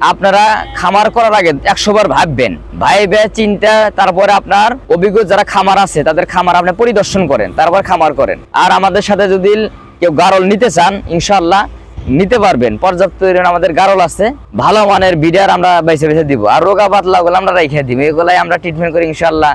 আপনারা খামার করার আগে একশো বার ভাববেন। ভাইবে চিন্তা, তারপরে আপনার অভিজ্ঞ যারা খামার আছে, তাদের খামার আপনি পরিদর্শন করেন, তারপর খামার করেন। আর আমাদের সাথে যদি কেউ গারল নিতে চান ইনশাল্লাহ নিতে পারবেন। পর্যাপ্ত আমাদের গারল আছে। ভালো মানের বিডার আমরা বেছে বেছে দিব। আর রোগা পাতলা গুলো আমরা রেখে দিব। এগুলাই আমরা ট্রিটমেন্ট করি ইনশাল্লাহ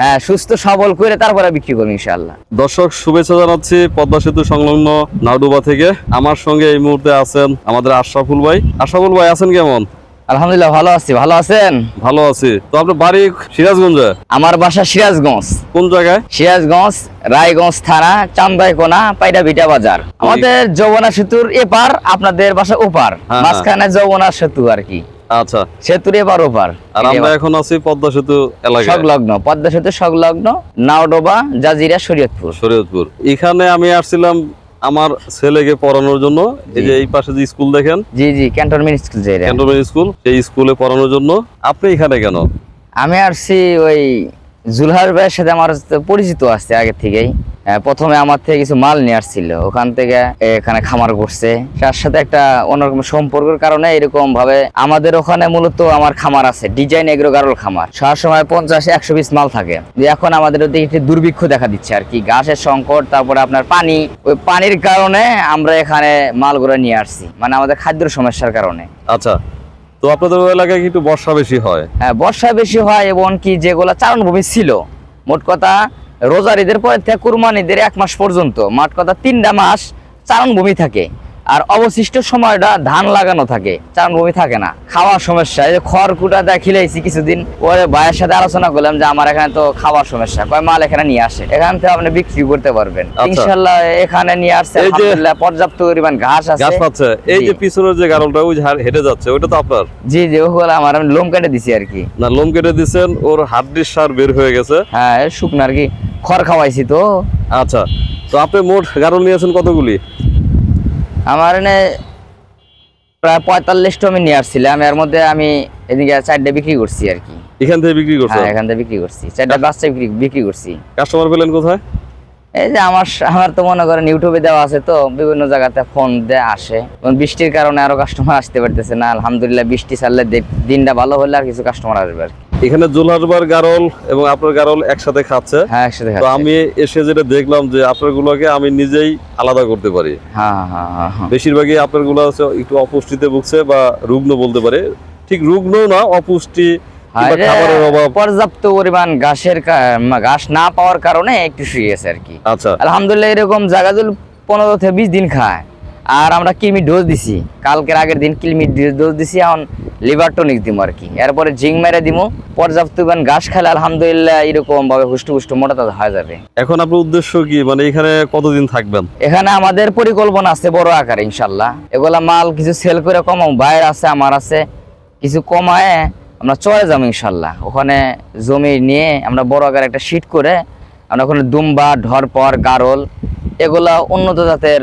হ্যাঁ, সুস্থ সবল করে তারপরে বিক্রি করব ইনশাল্লাহ দর্শক শুভেচ্ছা জানাচ্ছি পদ্মা সেতু সংলগ্ন নাডুবা থেকে। আমার সঙ্গে এই মুহূর্তে আছেন আমাদের আশরাফুল ভাই। আশরাফুল ভাই আছেন কেমন? আলহামদুলিল্লাহ ভালো আছি। ভালো আছেন? ভালো আছি। তো আপনার বাড়ি সিরাজগঞ্জে? আমার বাসা সিরাজগঞ্জ। কোন জায়গায়? সিরাজগঞ্জ রায়গঞ্জ থানা চান্দাইকোনা পাইডা বিটা বাজার আমাদের যমুনা সেতুর এপার আপনাদের বাসা ওপার। হ্যাঁ। মাঝখানে যমুনা সেতু আর কি। আচ্ছা। সেতুর এবার ওপার আর আমরা এখন আছি পদ্মা সেতু এলাকায়। সংলগ্ন পদ্মা সেতু সংলগ্ন নাওডোবা জাজিরা শরীয়তপুর। শরীয়তপুর। এখানে আমি আসছিলাম আমার ছেলেকে পড়ানোর জন্য। এই যে এই পাশে যে স্কুল দেখেন জি জি ক্যান্টনমেন্ট স্কুল যে ক্যান্টনমেন্ট স্কুল সেই স্কুলে পড়ানোর জন্য। আপনি এখানে কেন? আমি আসছি ওই জুলহার ভাইয়ের সাথে আমার পরিচিত আছে আগে থেকেই। প্রথমে আমার থেকে কিছু মাল নিয়ে আসছিল। ওখান থেকে এখানে খামার করছে। তার সাথে একটা অন্যরকম সম্পর্কের কারণে এরকম ভাবে আমাদের ওখানে মূলত আমার খামার আছে, ডিজাইন এগ্রো গারল খামার। সব সময় পঞ্চাশ, একশো পিস মাল থাকে। এখন আমাদের ওদিকে একটি দুর্ভিক্ষ দেখা দিচ্ছে আর কি। গাছের সংকট, তারপরে আপনার পানি। ওই পানির কারণে আমরা এখানে মালগুলো নিয়ে আসছি। মানে আমাদের খাদ্যের সমস্যার কারণে। আচ্ছা। তো আপনাদের এলাকায় কিন্তু বর্ষা বেশি হয়? হ্যাঁ বর্ষা বেশি হয় এবং কি যেগুলো চারণভূমি ছিল, মোট কথা রোজার ঈদের পরে থেকে কুরবান ঈদের এক মাস পর্যন্ত, মোট কথা তিনটা মাস চারণভূমি থাকে। আর অবশিষ্ট সময়টা ধান লাগানো থাকে চারণভূমি থাকে না খাওয়ার সমস্যা। এই যে খড় কুটা দেয় খিলাইছি কিছুদিন পরে ভাইয়ের সাথে আলোচনা করলাম যে আমার এখানে তো খাওয়ার সমস্যা কয় মাল এখানে নিয়ে আসে এখান থেকে আপনি বিক্রি করতে পারবেন। আচ্ছা। ইনশাল্লাহ এখানে নিয়ে আসছে আলহামদুলিল্লাহ পর্যাপ্ত পরিমাণ ঘাস আছে। গাছ পাচ্ছে। এই যে। পিছনের যে গারলটা ওই হেঁটে যাচ্ছে ওটা তো আপনার? জি জি ওগুলো আমার আমি লোম কেটে দিছি আর কি। না লোম কেটে দিচ্ছেন ওর হাড্ডির সার বের হয়ে গেছে। হ্যাঁ শুকনো আর কি খড় খাওয়াইছি তো। আচ্ছা তো আপনি মোট গারল নিয়েছেন কতগুলি? আমার এনে প্রায় পঁয়তাল্লিশ আমি নিয়ে আসছিলাম এর মধ্যে আমি এদিকে চারটে বিক্রি করছি আর কি। এখান থেকে বিক্রি করছি? হ্যাঁ এখান থেকে বিক্রি করছি। চারটা বাচ্চা বিক্রি বিক্রি করছি। কাস্টমার পেলেন কোথায়? এই যে আমার আমার তো মনে করেন ইউটিউবে দেওয়া আছে তো বিভিন্ন জায়গাতে ফোন দিয়ে আসে। বৃষ্টির কারণে আরও কাস্টমার আসতে পারতেছে না। আলহামদুলিল্লাহ বৃষ্টি ছাড়লে দিনটা ভালো হলে আর কিছু কাস্টমার আসবে আর কি। এখানে জোলহারবার গারল এবং আপনার গারল একসাথে খাচ্ছে। হ্যাঁ একসাথে তো আমি এসে যেটা দেখলাম যে আপনার গুলোকে আমি নিজেই আলাদা করতে পারি। হ্যাঁ হ্যাঁ হ্যাঁ হ্যাঁ বেশিরভাগই আপনারগুলো একটু অপুষ্টিতে ভুগছে বা রুগ্ন বলতে পারে। ঠিক রুগ্ন না অপুষ্টি পর্যাপ্ত পরিমাণ ঘাসের ঘাস না পাওয়ার কারণে একটু শুয়ে গেছে আর কি। আচ্ছা। আলহামদুলিল্লাহ এরকম যদি পনেরো থেকে বিশ দিন খায়। আর আমরা কিলমি ডোজ দিছি। কালকের আগের দিন কিলমি ডোজ দিছি এখন লিভার টনিক দিব আর কি। এরপরে জিং মেরে দিব পর্যাপ্ত ঘাস খেলে আলহামদুলিল্লাহ এরকম ভাবে হুষ্ট হুষ্টু মোটা তাজা হয়ে যাবে। এখন আপনার উদ্দেশ্য কি? মানে এখানে কতদিন থাকবেন? এখানে আমাদের পরিকল্পনা আছে বড় আকারে ইনশাল্লাহ এগুলা মাল কিছু সেল করে কমাও বাইরে আছে আমার আছে। কিছু কমায় আমরা চলে যাব ইনশাল্লাহ ওখানে জমি নিয়ে আমরা বড় আকারে একটা শীট করে আমরা ওখানে দুম্বা ঢরপর গারল এগুলা উন্নত জাতের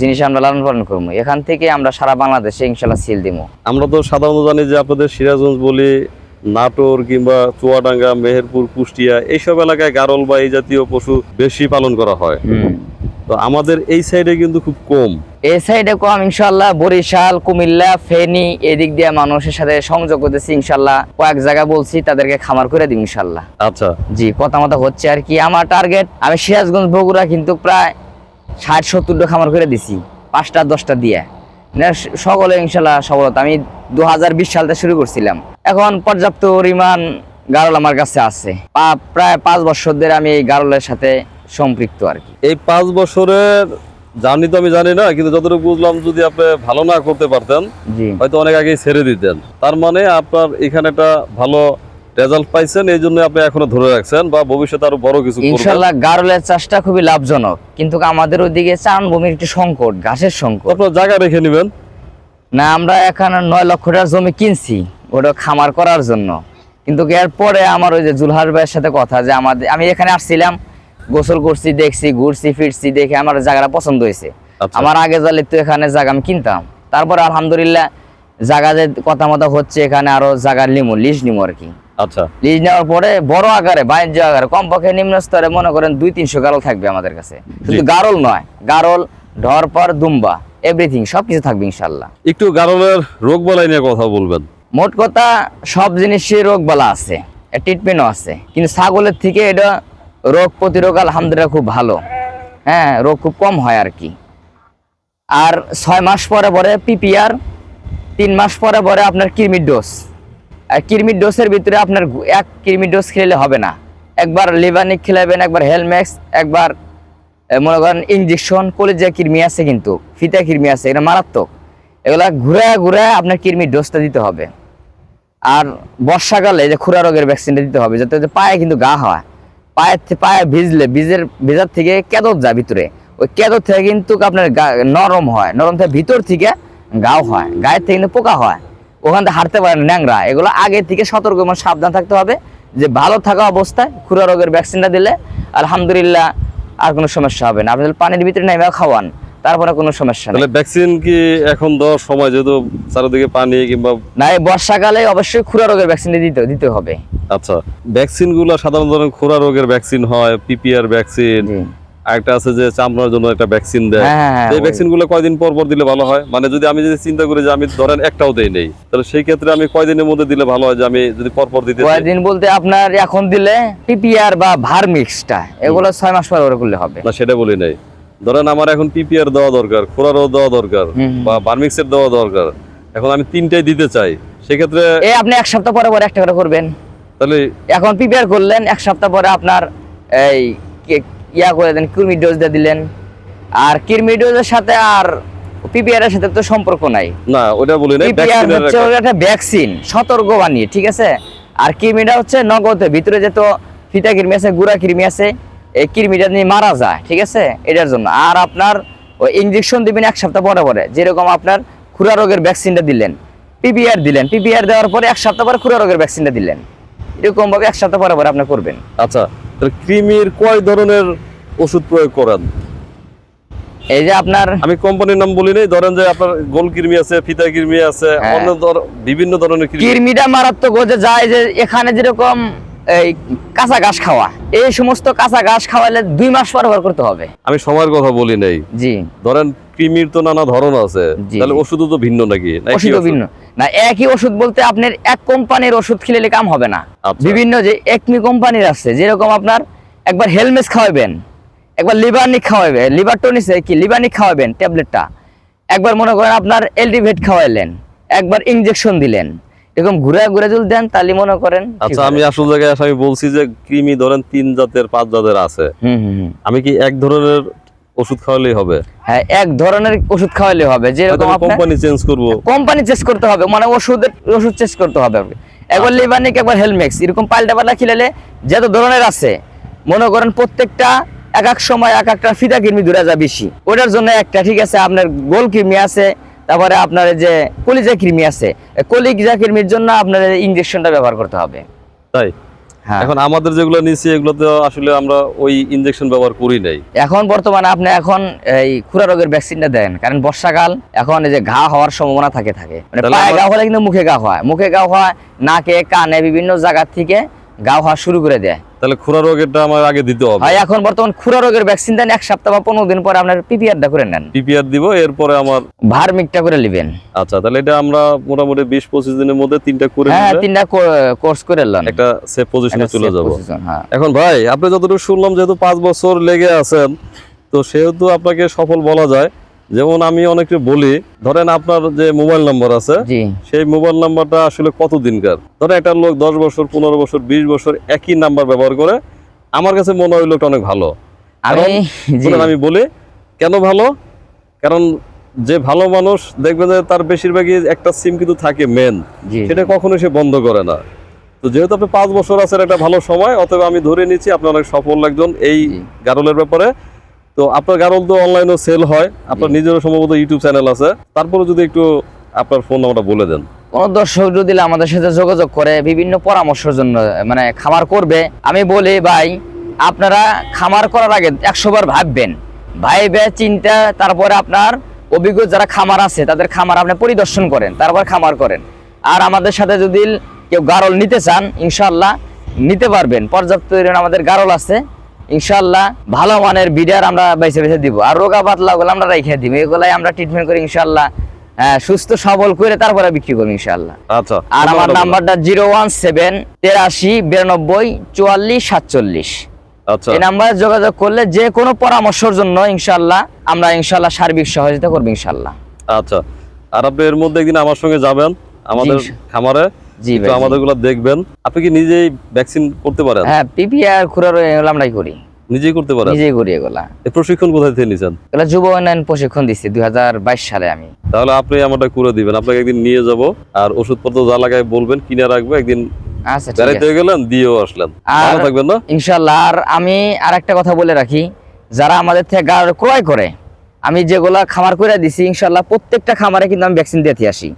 জিনিস আমরা লালন পালন করব। এখান থেকে আমরা সারা বাংলাদেশে ইনশাল্লাহ সিল দিব। আমরা তো সাধারণত জানি যে আপনাদের সিরাজগঞ্জ বলি নাটোর কিংবা চুয়াডাঙ্গা মেহেরপুর কুষ্টিয়া এইসব এলাকায় গারল বা এই জাতীয় পশু বেশি পালন করা হয়। তো আমাদের এই সাইডে কিন্তু খুব কম। এই সাইডে কম ইনশাল্লাহ বরিশাল কুমিল্লা ফেনী এদিক দিয়ে মানুষের সাথে সংযোগ করতেছি ইনশাল্লাহ কয়েক জায়গা বলছি তাদেরকে খামার করে দিব ইনশাল্লাহ। আচ্ছা। জি কথা মতো হচ্ছে আর কি। আমার টার্গেট আমি সিরাজগঞ্জ বগুড়া কিন্তু প্রায় ষাট সত্তরটা খামার করে দিছি পাঁচটা দশটা দিয়ে। সকলে ইনশাল্লাহ সফলতা। আমি দু হাজার বিশ সালতে শুরু করছিলাম। এখন পর্যাপ্ত পরিমাণ গারল আমার কাছে আছে। প্রায় পাঁচ বছর ধরে আমি এই গারলের সাথে সম্পৃক্ত আর কি। এই পাঁচ বছরের জার্নি তো আমি জানি না কিন্তু যতটুকু বুঝলাম যদি আপনি ভালো না করতে পারতেন হয়তো অনেক আগেই ছেড়ে দিতেন। তার মানে আপনার এখানে একটা ভালো রেজাল্ট পাইছেন এই জন্য আপনি এখনও ধরে রাখছেন বা ভবিষ্যতে আরও বড় কিছু করবেন? ইনশাল্লাহ গারলের চাষটা খুবই লাভজনক কিন্তু আমাদের ওইদিকে চারণ ভূমির একটু সংকট ঘাসের সংকট। আপনার জায়গা রেখে নেবেন? না আমরা এখানে নয় লক্ষ টাকার জমি কিনছি ওটা খামার করার জন্য। কিন্তু এরপরে আমার ওই যে জুলহার ভাইয়ের সাথে কথা যে আমাদের আমি এখানে আসছিলাম গোসল করছি দেখছি ঘুরছি ফিরছি দেখে আমার জায়গাটা পছন্দ হয়েছে। আচ্ছা। আমার আগে জালে তো এখানে জায়গা আমি কিনতাম। তারপরে আলহামদুলিল্লাহ জায়গা যে কথা মতো হচ্ছে এখানে আরও জায়গা লিমু লিজ নিমু আর কি। আচ্ছা। লিজ নেওয়ার পরে বড় আকারে বাণিজ্য আকারে কমপক্ষে নিম্ন স্তরে মনে করেন দুই তিনশো গারল থাকবে আমাদের কাছে। শুধু গারল নয় গারল ঢরপর দুম্বা এভরিথিং সব কিছু থাকবে ইনশাল্লাহ একটু গারলের রোগ বালাই নিয়ে কথা বলবেন। মোট কথা সব জিনিসের রোগ বালা আছে ট্রিটমেন্টও আছে। কিন্তু ছাগলের থেকে এটা রোগ প্রতিরোগ আলহামদুলিল্লাহ খুব ভালো। হ্যাঁ রোগ খুব কম হয় আর কি। আর ছয় মাস পরে পরে পিপিআর তিন মাস পরে পরে আপনার কিরমির ডোজ আর কিরমির ডোজের ভিতরে আপনার এক কিরমির ডোজ খেলে হবে না। একবার লিভানিক খেলাবেন, একবার হেলম্যাক্স একবার মনে করেন ইঞ্জেকশন কলেজা কৃমি আছে কিন্তু, ফিতা কৃমি আছে এটা মারাত্মক। এগুলা ঘুরে ঘুরে আপনার কৃমির ডোজটা দিতে হবে। আর বর্ষাকালে যে খুরা রোগের ভ্যাকসিনটা দিতে হবে, যাতে পায়ে কিন্তু গা হয়। পায়ের পায়ে ভিজলে, ভিজের, ভিজার থেকে কেদর যায় ভিতরে। ওই কেদর থেকে কিন্তু আপনার নরম হয়, নরম থেকে ভিতর থেকে গাও হয়, গায়ের থেকে কিন্তু পোকা হয়। ওখান থেকে হাঁটতে পারে না, ন্যাংরা। এগুলো আগে থেকে সতর্ক এবং সাবধান থাকতে হবে যে ভালো থাকা অবস্থায় খুরা রোগের ভ্যাকসিনটা দিলে আলহামদুলিল্লাহ আর কোনো সমস্যা হবে না। আপনি পানির ভিতরে নেমে খাওয়ান তারপরে কোনো সমস্যা নেই। তাহলে ভ্যাকসিন কি এখন দেওয়ার সময় যেহেতু চারিদিকে পানি কিংবা না এই বর্ষাকালে অবশ্যই খুরা রোগের ভ্যাকসিন দিতে দিতে হবে। আচ্ছা ভ্যাকসিনগুলো সাধারণ ধরনের খোরা রোগের ভ্যাকসিন হয় পিপিআর ভ্যাকসিন একটা আছে যে চামড়ার জন্য একটা ভ্যাকসিন দেয়। হ্যাঁ, হ্যাঁ, এই ভ্যাকসিনগুলো কয়দিন পর পর দিলে ভালো হয়? মানে যদি আমি যদি চিন্তা করি যে আমি ধরেন একটাও দেই নেই তাহলে সেই ক্ষেত্রে আমি কয়দিনের মধ্যে দিলে ভালো হয় যে আমি যদি পর পর দিতে চাই? কয়েকদিন বলতে আপনার এখন দিলে পিপিআর বা ভার্মিক্সটা এগুলো ছয় মাস পর করলে হবে। না সেটা বলি নাই। ধরেন আমার এখন পিপিআর দেওয়া দরকার খোরারও দেওয়া দরকার। বা বার্মিক্সের দেওয়া দরকার। এখন আমি তিনটাই দিতে চাই। সেক্ষেত্রে এই আপনি এক সপ্তাহ পরে পরে একটা করে করবেন। তাহলে এখন পিপিআর করলেন এক সপ্তাহ পরে আপনার এই ইয়া করে দেন কৃমি ডোজ দিয়ে দিলেন। আর কৃমি ডোজের সাথে আর পিপিআর এর সাথে তো সম্পর্ক নাই। না ওটা বলি নাই পিপিআর হচ্ছে একটা ভ্যাকসিন সতর্ক বানিয়ে ঠিক আছে? আর কৃমিটা হচ্ছে নগদে ভিতরে যে তো ফিতা কৃমি আছে গুড়া কৃমি আছে এই কৃমিটা নিয়ে মারা যায় ঠিক আছে? এটার জন্য। আর আপনার ওই ইঞ্জেকশন দিবেন এক সপ্তাহ পরে পরে যেরকম আপনার খুরা রোগের ভ্যাকসিনটা দিলেন। পিপিআর দিলেন পিপিআর দেওয়ার পরে এক সপ্তাহ পরে খুরা রোগের ভ্যাকসিনটা দিলেন। এরকম ভাবে এক সপ্তাহ পরে পরে আপনি করবেন। আচ্ছা তাহলে কৃমির কয় ধরনের ওষুধ প্রয়োগ করেন? এই যে আপনার আমি কোম্পানির নাম বলি নাই ধরেন যে আপনার গোল কৃমি আছে ফিতা কৃমি আছে হ্যাঁ। অন্য ধর- বিভিন্ন ধরনের কৃমি। কৃমিটা মারাত্মক হতে যায় যে এখানে যেরকম এই কাঁচা ঘাস খাওয়া এই সমস্ত কাঁচা ঘাস খাওয়ালে দুই মাস পর পর করতে হবে। আমি সময়ের কথা বলি নাই। জি। ধরেন কৃমির তো নানা ধরন আছে তাহলে ওষুধও তো ভিন্ন নাকি? না একই ওষুধ ওষুধ? ভিন্ন। না একই ওষুধ বলতে আপনার এক কোম্পানির ওষুধ খেলে কাম হবে না আচ্ছা। বিভিন্ন যে একমি কোম্পানির আছে যেরকম আপনার একবার হেলমেস খাওয়াবেন একবার লিভারনিক খাওয়াবেন লিভার টনিস কি লিভারনিক খাওয়াবেন ট্যাবলেটটা একবার মনে করেন আপনার এলডিভেট খাওয়াইলেন একবার ইনজেকশন দিলেন এরকম ঘুরে ঘুরে যদি দেন তাহলে মনে করেন আচ্ছা আমি আসল জায়গায় আমি বলছি যে কৃমি ধরেন তিন জাতের পাঁচ জাতের আছে হুম হুম হুম। আমি কি এক ধরনের ওষুধ খাওয়ালেই হবে। হ্যাঁ এক ধরনের ওষুধ খাওয়ালে হবে। আপনার কোম্পানি চেঞ্জ করব। কোম্পানি চেস করতে হবে মানে ওষুধের ওষুধ চেস করতে হবে একবার লিভারনিক একবার হেলমেক্স এরকম পাল্টা পাল্টা খিলালে যত ধরনের আছে মনে করেন প্রত্যেকটা এক এক সময় এক একটা ফিতা কৃমি দূরে যায় বেশি। ওটার জন্য একটা ঠিক আছে আপনার গোল কৃমি আছে তারপরে আপনার যে কলিজা কৃমি আছে। কলিজা কৃমির জন্য আপনার ইঞ্জেকশনটা ব্যবহার করতে হবে। তাই? এখন আমাদের যেগুলো নিচ্ছি এগুলো তো আসলে আমরা ওই ইনজেকশন ব্যবহার করি নাই। এখন বর্তমানে আপনি এখন এই খুরা রোগের ভ্যাকসিনটা দেন কারণ বর্ষাকাল এখন এই যে ঘা হওয়ার সম্ভাবনা থাকে থাকে। মানে পায়ে ঘা হলে কিন্তু মুখে ঘা হয়। মুখে ঘা হয় নাকে কানে বিভিন্ন জায়গা থেকে ঘা হওয়া শুরু করে দেয়। তাহলে খুরা রোগেরটা আমার আগে দিতে হবে। হয় এখন বর্তমান খুরা রোগের ভ্যাকসিন দেন এক সপ্তাহ বা পনেরো দিন পরে আপনার পিপিআরটা করে নেন। পিপিআর দিব এরপরে আমার ভার্মিকটা করে নেবেন। আচ্ছা তাহলে এটা আমরা মোটামুটি বিশ পঁচিশ দিনের মধ্যে তিনটা করে হ্যাঁ তিনটা কোর্স করে নেন। একটা সেফ পজিশনে চলে যাব। হ্যাঁ। এখন ভাই আপনি যতটুকু শুনলাম যেহেতু পাঁচ বছর লেগে আছেন তো সেহেতু আপনাকে সফল বলা যায়। যেমন আমি অনেকে বলি ধরেন আপনার যে মোবাইল নাম্বার আছে সেই মোবাইল নাম্বারটা আসলে কত দিনকার ধরেন একটা লোক দশ বছর পনেরো বছর বিশ বছর একই নাম্বার ব্যবহার করে আমার কাছে মনে হয় লোকটা অনেক ভালো। আমি বলি কেন ভালো? কারণ যে ভালো মানুষ দেখবে যে তার বেশিরভাগই একটা সিম কিন্তু থাকে মেন সেটা কখনো সে বন্ধ করে না। তো যেহেতু আপনি পাঁচ বছর আছেন একটা ভালো সময় অতএব আমি ধরে নিচ্ছি আপনি অনেক সফল একজন এই। গারলের ব্যাপারে। তো আপনার গারল তো অনলাইনেও সেল হয়। আপনার নিজেরও সম্ভবত ইউটিউব চ্যানেল আছে। তারপরে যদি একটু আপনার ফোন নাম্বারটা বলে দেন। কোন দর্শক যদি আমাদের সাথে যোগাযোগ করে বিভিন্ন পরামর্শের জন্য মানে খামার করবে আমি বলি ভাই আপনারা খামার করার আগে একশো বার ভাববেন। ভাইবে চিন্তা তারপরে আপনার অভিজ্ঞ যারা খামার আছে তাদের খামার আপনি পরিদর্শন করেন তারপর খামার করেন। আর আমাদের সাথে যদি কেউ গারল নিতে চান ইনশাল্লাহ নিতে পারবেন। পর্যাপ্ত আমাদের গারল আছে। ইনশাল্লাহ ভালো মানের বিডার আমরা বেছে বেছে দিব। আর রোগা পাতলা গুলো আমরা রেখে দিব। এগুলাই আমরা ট্রিটমেন্ট করি ইনশাল্লাহ হ্যাঁ, সুস্থ সবল করে তারপরে বিক্রি করব ইনশাল্লাহ আচ্ছা আর আমার নাম্বারটা জিরো ওয়ান সেভেন তেরাশি বিরানব্বই চুয়াল্লিশ সাতচল্লিশ। আচ্ছা। এই নাম্বারে যোগাযোগ করলে যে কোনো পরামর্শের জন্য ইনশাল্লাহ আমরা ইনশাল্লাহ সার্বিক সহযোগিতা করব ইনশাল্লাহ আচ্ছা। আর আপনি এর মধ্যে একদিন আমার সঙ্গে যাবেন আমাদের খামারে। জি একটু ভাই, জি। আমাদেরগুলা দেখবেন। আপনি কি নিজেই ভ্যাকসিন করতে পারেন? হ্যাঁ খুরার আমরাই করি। নিজেই করতে পারেন? নিজেই করি এগুলা। এই প্রশিক্ষণ কোথায় থেকে নিছেন? এগুলা যুব উন্নয়ন প্রশিক্ষণ দিচ্ছি দুই সালে আমি। তাহলে আপনি আমারটা করে দিবেন। আপনাকে একদিন নিয়ে যাব আর ওষুধপত্র যা লাগায় বলবেন কিনে রাখব একদিন আচ্ছা বেড়াইতে গেলেন দিয়েও আসলেন। ভালো থাকবেন না? ইনশাল্লাহ আর আমি আর একটা কথা বলে রাখি যারা আমাদের থেকে ক্রয় করে আমি যেগুলা খামার করে দিছি ইনশাল্লাহ প্রত্যেকটা খামারে কিন্তু আমি ভ্যাকসিন দিতে আসি।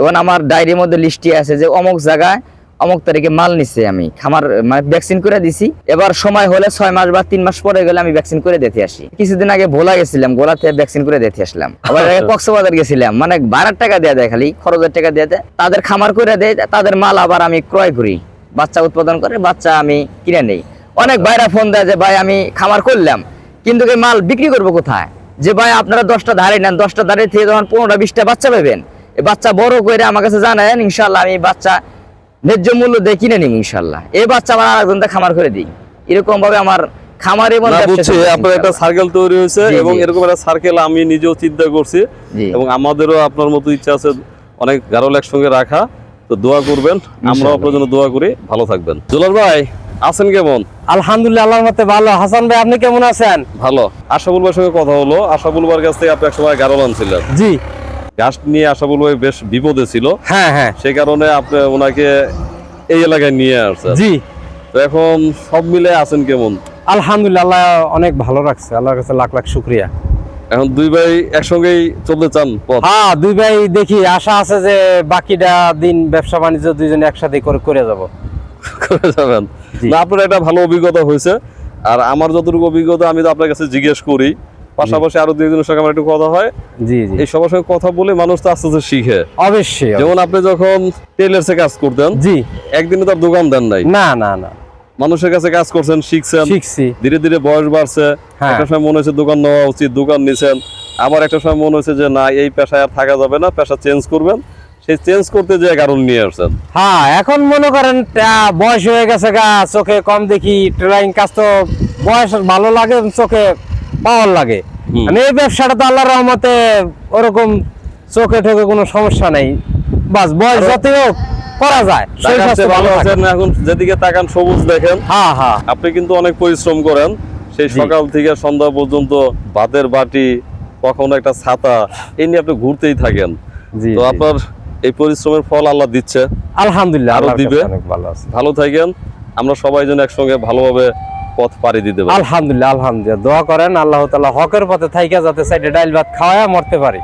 এবং আমার ডায়েরির মধ্যে লিস্টে আছে যে অমুক জায়গায় অমুক তারিখে মাল নিচ্ছে আমি। খামার মানে ভ্যাকসিন করে দিছি। এবার সময় হলে ছয় মাস বা তিন মাস পরে গেলে আমি ভ্যাকসিন করে দিতে আসি। কিছুদিন আগে ভোলা গেছিলাম গোলাতে ভ্যাকসিন করে দিতে আসলাম। আবার আগে কক্সবাজার গেছিলাম মানে বারার টাকা দেওয়া দেয় খালি খরচের টাকা দেওয়া দেয়। তাদের খামার করে দেয় তাদের মাল আবার আমি ক্রয় করি। বাচ্চা উৎপাদন করে বাচ্চা আমি কিনে নেই। অনেক ভাইরা ফোন দেয় যে ভাই আমি খামার করলাম কিন্তু মাল বিক্রি করব কোথায়? যে ভাই আপনারা দশটা ধারে নেন দশটা ধারে থেকে যখন পনেরোটা বিশটা বাচ্চা পাবেন। বাচ্চা বড় করে আমার কাছে জানায়েন ইনশাল্লাহ আমি বাচ্চা ন্যায্য মূল্য দিয়ে কিনে নিব ইনশাল্লাহ এই বাচ্চা আমার আরেকজন খামার করে দিই। এরকম ভাবে আমার খামারে এবং না ব্যবসা বুঝছি আপনার একটা সার্কেল তৈরি হয়েছে এবং এরকম একটা সার্কেল আমি নিজেও চিন্তা করছি এবং আমাদেরও আপনার মতো ইচ্ছা আছে অনেক গারল একসঙ্গে রাখা। তো দোয়া করবেন আমরাও আপনার জন্য দোয়া করি। ভালো থাকবেন। জুলার ভাই আছেন কেমন? আলহামদুলিল্লাহ আল্লাহর মতে ভালো। হাসান ভাই আপনি কেমন আছেন? ভালো। আশাবুল ভাইয়ের সঙ্গে কথা হলো। আশাবুল ভাইয়ের কাছ থেকে আপনি এক সময় গারল আনছিলেন। জি। ঘাস নিয়ে আশাবুল ভাই বেশ বিপদে ছিল। হ্যাঁ হ্যাঁ। সে কারণে আপনি ওনাকে এই এলাকায় নিয়ে আসছেন। জি। তো এখন সব মিলে আছেন কেমন? আলহামদুলিল্লাহ অনেক ভালো রাখছে। আল্লাহর কাছে লাখ লাখ শুক্রিয়া। এখন দুই ভাই একসঙ্গেই চলতে চান পথ? হ্যাঁ দুই ভাই দেখি আশা আছে যে বাকিটা দিন ব্যবসা বাণিজ্য দুইজনে একসাথে করে করে যাব। করে যাবেন। না আপনার একটা ভালো অভিজ্ঞতা হয়েছে। আর আমার যতটুকু অভিজ্ঞতা আমি তো আপনার কাছে জিজ্ঞেস করি পাশাপাশি আরও দুইজনের সঙ্গে আমার একটু কথা হয়। জি জি। এই সবার সঙ্গে কথা বলে মানুষ তো আস্তে আস্তে শিখে। অবশ্যই যেমন আপনি যখন টেলার্সে কাজ করতেন জি। একদিনে তার দোকান দেন নাই। না না না। মানুষের কাছে কাজ করছেন শিখছেন শিখছি। ধীরে ধীরে বয়স বাড়ছে। হ্যাঁ। একটা সময় মনে হচ্ছে দোকান নেওয়া উচিত দোকান নিছেন। আবার একটা সময় মনে হচ্ছে যে না এই পেশায় আর থাকা যাবে না পেশা চেঞ্জ করবেন। সেই চেঞ্জ করতে যে কারণ নিয়ে আসছেন। হ্যাঁ এখন মনে করেন বয়স হয়ে গেছে গা চোখে কম দেখি ট্রেলারিং কাজ তো বয়স ভালো লাগে চোখে পাওয়ার লাগে। মানে এই ব্যবসাটা তো আল্লাহর রহমতে ওরকম চোখে ঠোকে কোনো সমস্যা নেই। বাস বয়স যতই হোক করা যায়। এখন যেদিকে তাকান সবুজ দেখেন। হ্যাঁ হ্যাঁ। আপনি কিন্তু অনেক পরিশ্রম করেন। সেই সকাল থেকে সন্ধ্যা পর্যন্ত ভাতের বাটি কখনো একটা ছাতা এই নিয়ে আপনি ঘুরতেই থাকেন। তো আপনার এই পরিশ্রমের ফল আল্লাহ দিচ্ছে। আলহামদুলিল্লাহ আরও দিবে? ভালো ভালো থাকেন। আমরা সবাই যেন একসঙ্গে ভালোভাবে পথ পাড়ি দিতে পারি। আলহামদুলিল্লাহ আলহামদুলিল্লাহ। দোয়া করেন, আল্লাহ তালা হকের পথে থাইকা যাতে সাইডে ডাইল ভাত খাওয়ায় মরতে পারি।